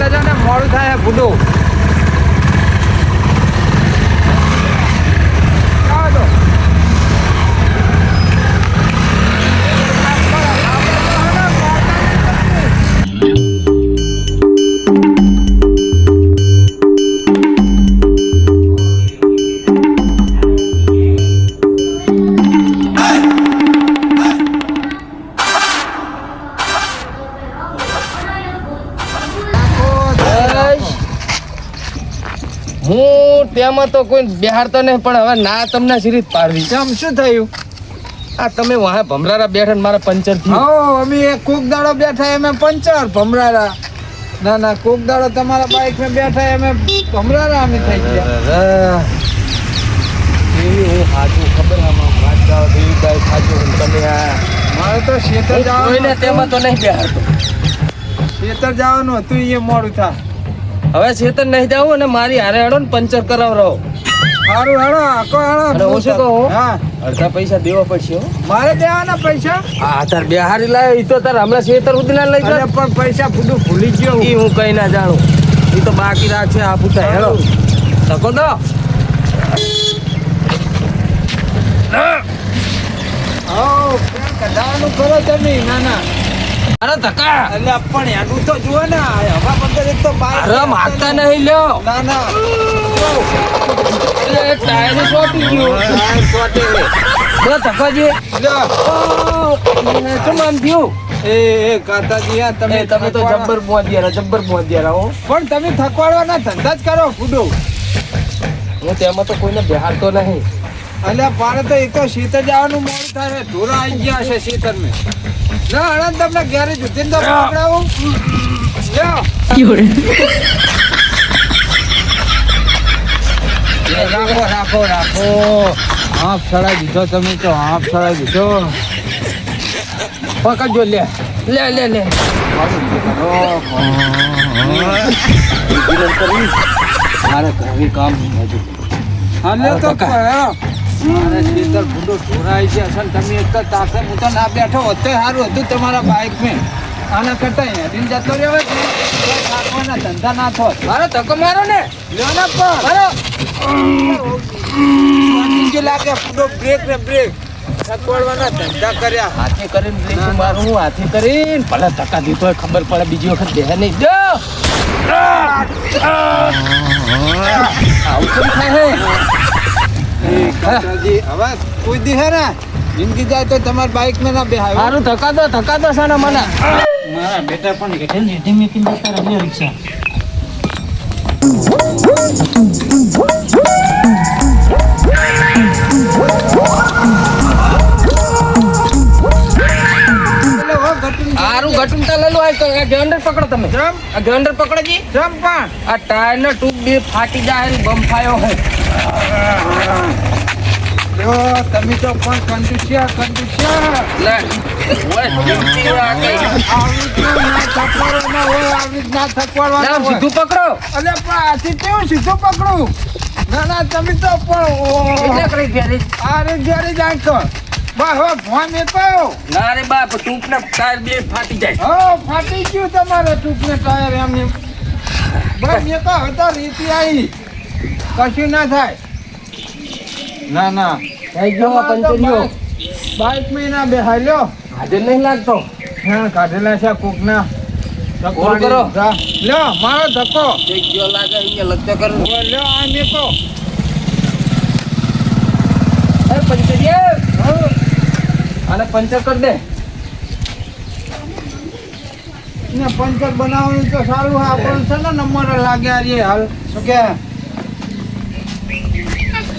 કરતા જાઓ ને મોડું થાય ભૂંડું. એમાં તો કોઈ બેહારતો નહીં પણ હવે ના તમને સિરીજ પાડવી. આમ શું થયું? આ તમે વાહ ભમરારા બેઠા ને મારા પંચર થયું અમે એક કોક દાડો બેઠા એમ પંચર ભમરારા. ના ના કોક દાડો તમારા બાઇકમાં બેઠા એમ ભમરારા અમે થઈ ગયા. કેવી હું સાચું ખબર આમાં વાત દેવી સાચું તમે આ મારે તો શેતર જવાનું તેમાં તો નહીં બેહારતો શેતર જવાનું હતું એ મોડું થા. હવે છેતર નહીં જાવ અને મારી હારે હેડો ને પંચર રહો. સારું હાડો આખો હાડો હું શું કહું? હા. અડધા પૈસા દેવા પડશે હો. મારે દેવાના પૈસા? આ તાર બિહારી લાવ્યો એ તો તાર હમણાં છેતર સુધી ના લઈ જાય પણ પૈસા બધું ભૂલી ગયો એ ઈ હું કઈ ના જાણું. એ તો બાકી રાખશે આ પૂછા હેડો. તકો તો હો. કઢાવાનું કરો તમે ના ના અરે ધક્કા. એટલે પણ એનું તો જુઓ ને હવા બંદર એક તો બાઈક અરે મારતા નહીં લ્યો. ના ના. એટલે ટાયર ચોટી ગયો. ટાયર ચોટે. બોલો ધક્કાજી. લ્યો. શું નામ થયું? એ એ કાતાજી આ તમે તમે તો જબ્બર મોદિયારા જબ્બર મોદિયારા હો. પણ તમે થકવાડવાના ધંધા જ કરો ફૂડો હું તેમાં તો કોઈને બેહારતો નહીં. અલ્યા પાડે તો એક તો શીતળ જવાનું મોડું થાય ધોરા આવી ગયા છે શીતળ ને ના આણંદ તમને ઘેરે જુતીન તો પકડાવું. રાખો રાખો રાખો. હાફ સડાઈ દીધો તમે તો હાફ સડાઈ દીધો. પકડજો લે. લે લે લે. મારે ઘરે કામ હજુ. હાલે તો કયો મારે શીતળ ભૂંડો છે અસલ તમે એક જ તાસે હું તો ના બેઠો અત્યારે સારું હતું તમારા બાઇક મેં. આના કરતા હેડીને જતો રહ્યો ને તો ધંધા ના થોત મારો ધક્કો મારો ને? લ્યો ને પણ. મારો. લાગે પૂરો બ્રેક ને બ્રેક થકવાડવાના ધંધા કર્યા. હાથી કરીને બ્રેક મારું હું હાથી કરીને. ભલે ધક્કા દીધો હોય ખબર પડે બીજી વખત બેહે નહીં. જો. આવું કેમ થાય હવે કોઈ દી હે ને? જિંદગી જાય તો તમારી બાઇક ને ના બેહાય. મારું ધક્કા દો ધક્કા દો સાના મને. મારા બેટા પણ કે ને ધીમે ધીમે તારા બે રિક્ષા આરું ઘટું તો લઈ લો આ તો- આ ગ્રાઇન્ડર પકડો તમે. જમ આ પકડો જી. જમ પણ. આ ટાયર નો ટ્યુબ બે ફાટી જાય બમ બમફાયો હે. જો તમે તો પણ કંજુસિયા કંજુસિયા. લે. સીધું પકડો. અલે કેવું સીધું પકડું? ના ના તમે તો પણ અરે જ્યારે જાય બા ફોન ના રે ટાયર બે ફાટી જાય. હો ફાટી ગયું તમારે ટૂંકને ટાયર એમ એમ બસ હતા રીતિ આવી કશું ના થાય. ના ના. થઈ ગયો પંચરીઓ? બાઈક મહિના ના બેહાય લ્યો હાજર નહીં લાગતો? હા કાઢેલા છે કોકના. કોલ કરો. લ્યો મારો ધક્કો. એક ગયો લાગે અહીંયા લગતા કર? લ્યો આ મેકો. પંચરી આને પંચર કરી દે. ને પંચર બનાવવાનું તો સારું હા પણ છે ને નંબર લાગ્યા રે હાલ શું કે?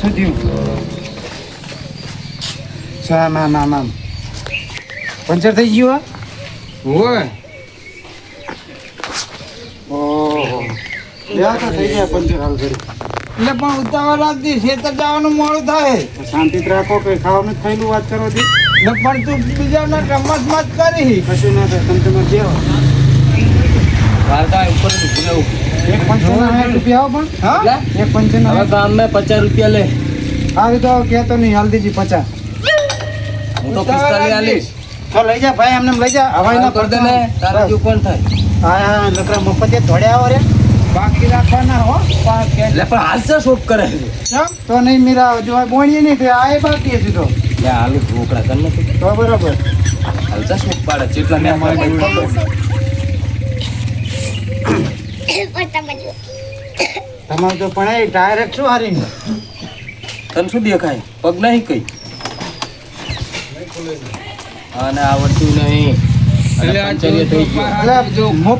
શું થયું સા ના ના ના પંચર થઈ ગયું હોય ઓહો થઈ ગયા પંચર હાલ ઘડી એટલે પણ ઉતાવળ રાખતી ખેતર જવાનું મોડું થાય શાંતિ રાખો કઈ ખાવાનું થયેલું વાત કરો ને પણ તું બીજાના રમત મત કરી કશું ના થાય તમે તમે જેવો વારકા ઉપર એક સાઠ રૂપિયા આવો પણ. હા? એક પંચના હવે ગામ મેં પચાસ રૂપિયા લે. આવી તો કહેતો નહીં હાલ દીજી પચાસ. હું તો પિસ્તાલીસ આલીશ. તો લઈ જા ભાઈ એમને લઈ જા. હવાઈ હવે ના કર ને તારા જેવું કોણ થાય? હા હા નકરા મફતે ધોડે આવો રે. બાકી રાખવાના હો. એટલે પણ હાલ છે કરે? તો નહીં મીરા જો બોણીએ નહીં તો આ એ બાકી હશે તો. હાલ ઢોકળા કર નથી તો. બરાબર. હાલ છે પાડે જેટલા મેં તમારે તો પણ એ ડાયરેક્ટ શું હારી તને શું દેખાય? પગ નહીં કઈ. અને આવડતું નહીં. એટલે આ પંચરીએ થઈ ગયો. એટલે એટલે હું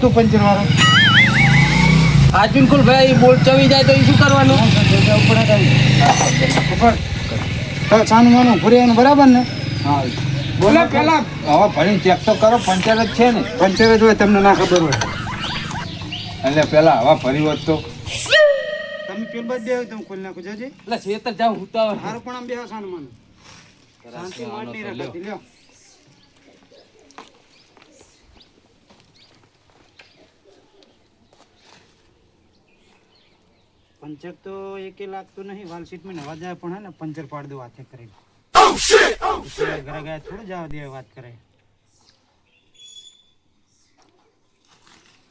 તું પંચર આ બિલકુલ ભાઈ બોલ ચવી જાય તો એ શું કરવાનું? છાનું માનું ફરી બરાબર ને? હા. બોલે પેલા હવે ભરીને ચેક તો કરો પંચર જ છે ને. પંચર જ હોય તમને ના ખબર હોય. એટલે પેલા હવા ફરી હોત તો. તમે પેલ બાદ દેવ તમે ખોલી નાખો જજે. એટલે શેતર જાઉં તો હારો પણ આમ બે છાનું માનું. શાંતિ માંડ નહીં રાખતી લ્યો. પંચર તો એકે લાગતું નહીં વાલ સીટમાં નવા જાય પણ હે ને પંચર પાડ દો હાથે કરી ઘરે ગયા થોડું જવા દે વાત કરે.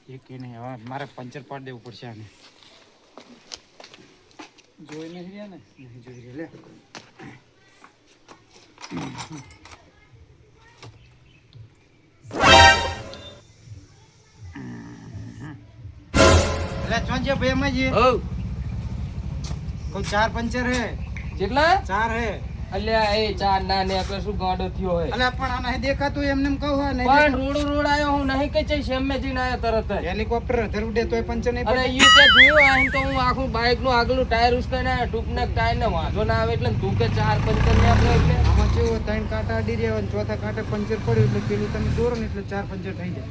એકે એને હવે મારે પંચર પાડી દેવું પડશે આને. જોઈ નથી રહ્યા ને? નહીં જોઈ રહ્યા લે. ભાઈ જે કોઈ ચાર પંચર હે. કેટલા? ચાર હે. અલ્યા એ ચાર ના ને આપણે શું ગાડો થયો હોય પણ આના દેખાતું એમને એમ કહું પણ રોડ રોડ આયો હું નહીં કઈ જઈશ એમ જઈને આયો તરત જ. હેલિકોપ્ટર ધર ઉડે તોય પંચર નહીં અરે પડે. તે જોયું આમ તો હું આખું બાઇકનું આગલું ટાયર ઉસકાઈને આયો ટૂંકના ટાયર ને વાંધો ના આવે એટલે ને તું કે ચાર પંચર ને આપણે એટલે. આમાં કેવું ત્રણ કાંટા અડી રહ્યા હોય ચોથા કાંટે પંચર પડ્યું એટલે પેલું તમે દોરો ને એટલે ચાર પંચર થઈ જાય.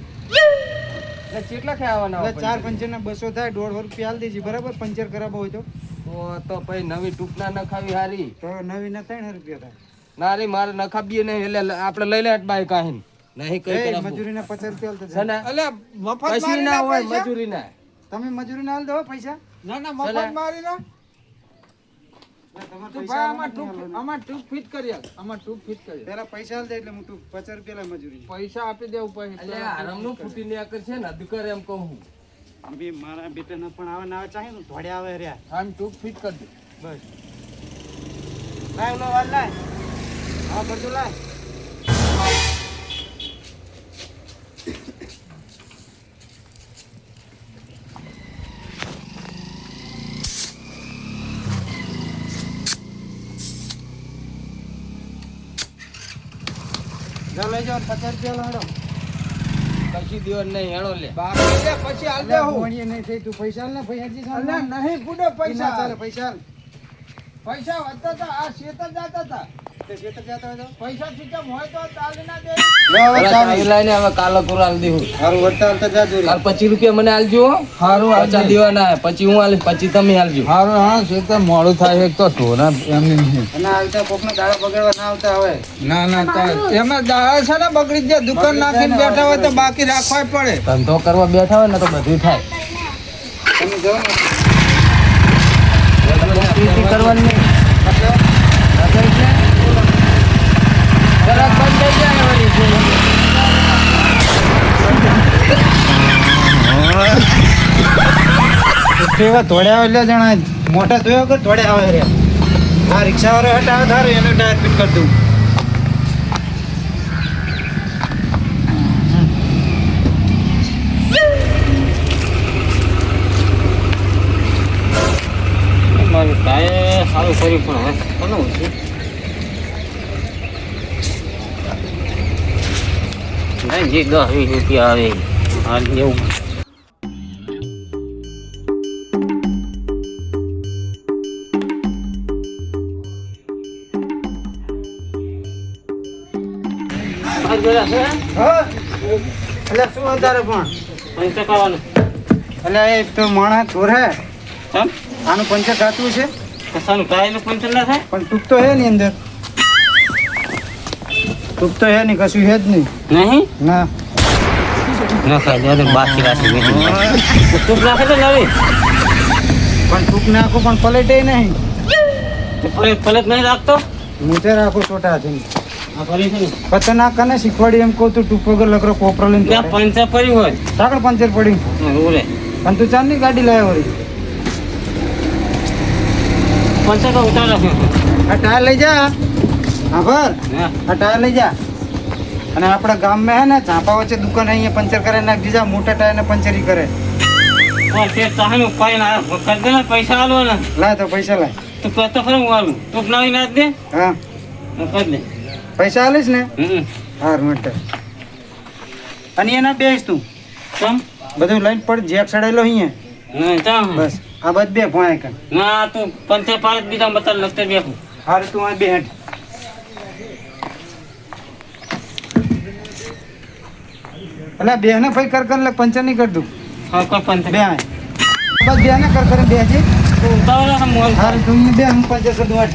એટલે કેટલા ખાવાના ચાર પંચર? ના બસો થાય દોઢ રૂપિયા હાલ દેજે બરાબર? પંચર ખરાબ હોય તો. તો પછી નવી ટૂંકના નખાવી હારી. તો નવી ના ત્રણ રૂપિયા થાય. ના રે મારે ન નહીં એટલે આપણે લઈ લે બાઈક કાહીન નહીં કઈ મજૂરી ના પચાસ રૂપિયા. એટલે મફત મારી ના હોય પૈસા? મજૂરી ના તમે મજૂરી ના દો પૈસા. ના ના મફત મારી ના પૈસા આપી દેવું આરામનું ફૂટી ને આકર છે ને અધકર એમ કહું બી મારા બેટાને પણ આવે ના આવે ચાહે ને ધોડે આવે રહ્યા. આમ ટૂંક ફિટ કરી દે. બસ. લાય ઓલો વાલ લાય. હા બધું લાય. લઈ જાઓ પચાસ રૂપિયા લો કશી દિવસ નહીં હેણો લે. બાકી લે પછી હાલ દે હું. ભણીએ નહીં થઈ તું. પૈસા ને ભાઈ હજી સાલ ના. નહીં બુડો પૈસા. ચાલે પૈસા પૈસા વધતા હતા આ શેતર જાતા હતા. પચીસ રૂપિયા મને આલજો સારું પચાસ દેવાના પછી હું આલી પછી તમે આલજો. હારું હા શેતર મોડું થાય એક તો ઢોરા એમની નહીં. અને આવતા કોકનો દાડો બગાડવા ના આવતા હવે. ના એમાં દાળ છે ને બગડી જ જાય દુકાન નાખીને બેઠા હોય તો બાકી રાખવા પડે. ધંધો કરવા બેઠા હોય ને તો બધું થાય. કરવાની નહીં. બંધ થઈ જાય વળી. એવા એટલે જણા મોટા ધોયા વગર ધોડે આવે રે આ રિક્ષા વાળો હટાવે એનું ટાયર ફિટ કરી દઉં મારું ટાયર સારું કર્યું પણ હવે કોનું છે નહીં જે દસ વીસ રૂપિયા આવે હાલ એવું એટલે શું વધારે પણ એટલે એ તો માણસ ધોરે આનું પંચર કાચું છે પણ ટૂંક તો હે ની અંદર. ટૂંક તો હે નહીં કશું હે જ નહીં. નહીં? ના. બાકી રાખી પણ ટૂંક નાખો પણ પલટે નહીં. પલક નહીં રાખતો? મૂતે રાખો છોટા પછી ના. કને શીખવાડી એમ કહું તું ટૂંક વગર લકરો કોપરો લઈને દોડે. પંચર પડ્યું હોય. સાકળ પંચર પડ્યું? પણ તું ચાંદની ગાડી લાવ્યો હોય પંચર તો ઉતાર રાખ્યો આ ટાયર લઈ જા. હા? ભર આ ટાયર લઈ જા. અને આપણા ગામમાં હે ને ઝાંપા વચ્ચે દુકાન અહીંયા પંચર કરે નાખ દીધા મોટા ટાયરને પંચરી કરે. પૈસા આલો ને લાય તો પૈસા લાય. તું કરતો ખરો હું આલું. તું નવી નાખ દે. હા. કરી દે. પૈસા આલીશ ને? હમ. હાર મિનિટ અને એના બેસ તું. કેમ? બધું લઈને પડ જેક ચડાયેલો અહીંયા. બસ. આ બધ બે ભોય કર ના તું પંચર પાર બીજા બતા લગતે બેહું. હારે તું આ બે એટલે બે ને ભાઈ કર કર પંચર નહીં કરી દઉં બે બસ બે ને કર કર બે જી હારે તું બે હું પંચર કરી દઉં.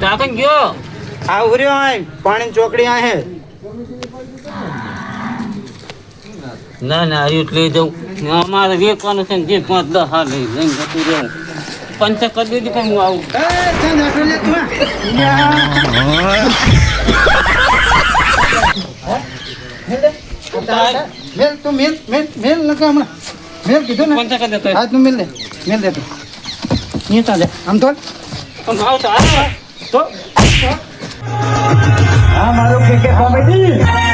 ચાકન ગયો? આ ઉર્યો આય. પાણી ચોકડી આ હે. ના ના હરિયું લઈ જાઉં. અમારે વેચવાનું છે ને જે પાંચ દસ હા લઈ લઈને જતું રહ્યો પંચર કરી દીધું કે હું આવું. મેલ તું મેલ હમણાં મેલ કીધું ને હા તું મેલ દે મેલ દે તું નીચા ચાલે આમ તો તો હા મારું કે કોમેડી